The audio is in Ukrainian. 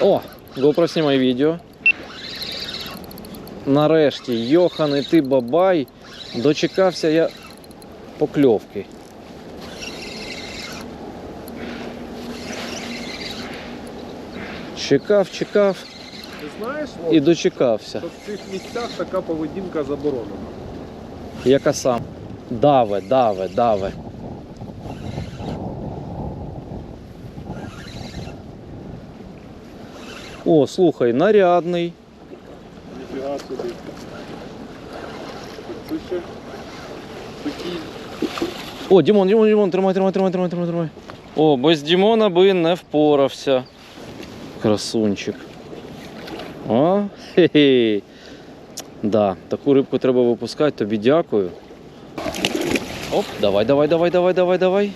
О, GoPro знімай відео. Нарешті, Йохан і ти бабай. Дочекався я покльовки. Чекав, чекав Ти знаєш, і дочекався. що в цих місцях така поведінка заборонена. Яка сам? Даве, даве, даве. О, слухай, нарядний. Ніфіга собі. Це ще такі О, Дімон, Дімон, Дімон, тримай, тримай, тримай, тримай, тримай, тримай. О, без Дімона би не впорався. Красунчик. О, хе-хе. Да, таку рибку треба випускати, тобі дякую. Оп, давай, давай, давай, давай, давай, давай.